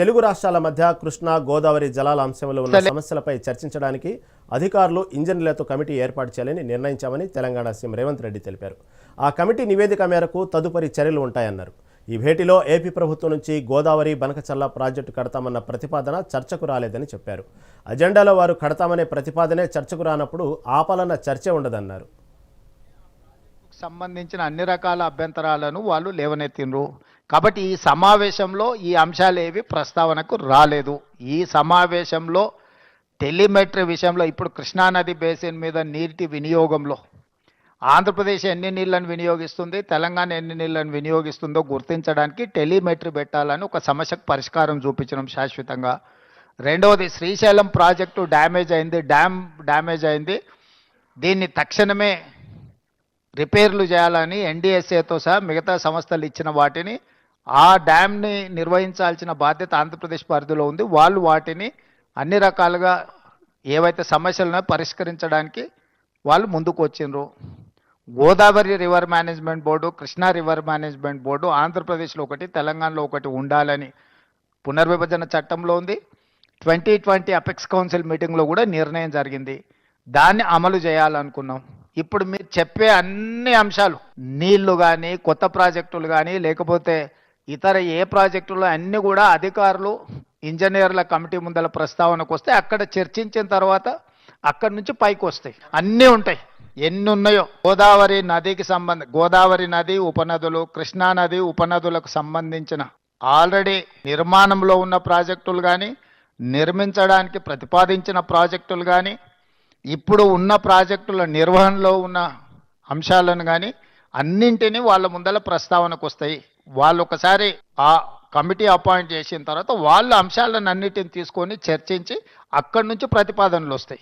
తెలుగు రాష్ట్రాల మధ్య కృష్ణా గోదావరి జలాల అంశంలో ఉన్న సమస్యలపై చర్చించడానికి అధికారులు ఇంజనీర్లతో కమిటీ ఏర్పాటు చేయాలని నిర్ణయించామని తెలంగాణ సీఎం రేవంత్ రెడ్డి తెలిపారు. ఆ కమిటీ నివేదిక మేరకు తదుపరి చర్యలు ఉంటాయన్నారు. ఈ భేటీలో ఏపీ ప్రభుత్వం నుంచి గోదావరి బనకచల్ల ప్రాజెక్టు కడతామన్న ప్రతిపాదన చర్చకు రాలేదని చెప్పారు. అజెండాలో వారు కడతామనే ప్రతిపాదనే చర్చకు రానప్పుడు ఆపాలన్న చర్చే ఉండదన్నారు. సంబంధించిన అన్ని రకాల అభ్యంతరాలను వాళ్ళు లేవనెత్తిండ్రు. కాబట్టి ఈ సమావేశంలో ఈ అంశాలు ఏవి ప్రస్తావనకు రాలేదు. ఈ సమావేశంలో టెలిమెట్రీ విషయంలో ఇప్పుడు కృష్ణానది బేసిన్ మీద నీటి వినియోగంలో ఆంధ్రప్రదేశ్ ఎన్ని నీళ్ళను వినియోగిస్తుంది తెలంగాణ ఎన్ని నీళ్ళను వినియోగిస్తుందో గుర్తించడానికి టెలిమెట్రీ పెట్టాలని ఒక సమస్యకు పరిష్కారం చూపించడం శాశ్వతంగా. రెండవది శ్రీశైలం ప్రాజెక్టు డ్యామేజ్ అయింది డ్యామ్ డ్యామేజ్ అయింది. దీన్ని తక్షణమే రిపేర్లు చేయాలని ఎన్డీఎస్ఏతో సహా మిగతా సంస్థలు ఇచ్చిన వాటిని ఆ డ్యామ్ని నిర్వహించాల్సిన బాధ్యత ఆంధ్రప్రదేశ్ పరిధిలో ఉంది. వాళ్ళు వాటిని అన్ని రకాలుగా ఏవైతే సమస్యలను పరిష్కరించడానికి వాళ్ళు ముందుకు వచ్చిండ్రు. Godavari river management board Krishna river management board ఆంధ్రప్రదేశ్లో ఒకటి తెలంగాణలో ఒకటి ఉండాలని పునర్విభజన చట్టంలో ఉంది. ట్వంటీ ట్వంటీ అపెక్స్ కౌన్సిల్ మీటింగ్లో కూడా నిర్ణయం జరిగింది. దాన్ని అమలు చేయాలనుకున్నాం. ఇప్పుడు మీరు చెప్పే అన్ని అంశాలు నీళ్ళు కానీ కొత్త ప్రాజెక్టులు కానీ లేకపోతే ఇతర ఏ ప్రాజెక్టులో అన్నీ కూడా అధికారులు ఇంజనీర్ల కమిటీ ముందల ప్రస్తావనకు వస్తే అక్కడ చర్చించిన తర్వాత అక్కడి నుంచి పైకి వస్తాయి. అన్నీ ఉంటాయి. ఎన్ని ఉన్నాయో. గోదావరి నదికి సంబంధ గోదావరి నది ఉపనదులు కృష్ణా నది ఉపనదులకు సంబంధించిన ఆల్రెడీ నిర్మాణంలో ఉన్న ప్రాజెక్టులు కానీ నిర్మించడానికి ప్రతిపాదించిన ప్రాజెక్టులు కానీ ఇప్పుడు ఉన్న ప్రాజెక్టుల నిర్వహణలో ఉన్న అంశాలను కానీ అన్నింటినీ వాళ్ళ ముందల ప్రస్తావనకు వస్తాయి. వాళ్ళు ఒకసారి ఆ కమిటీ అపాయింట్ చేసిన తర్వాత వాళ్ళ అంశాలను అన్నిటిని తీసుకొని చర్చించి అక్కడి నుంచి ప్రతిపాదనలు వస్తాయి.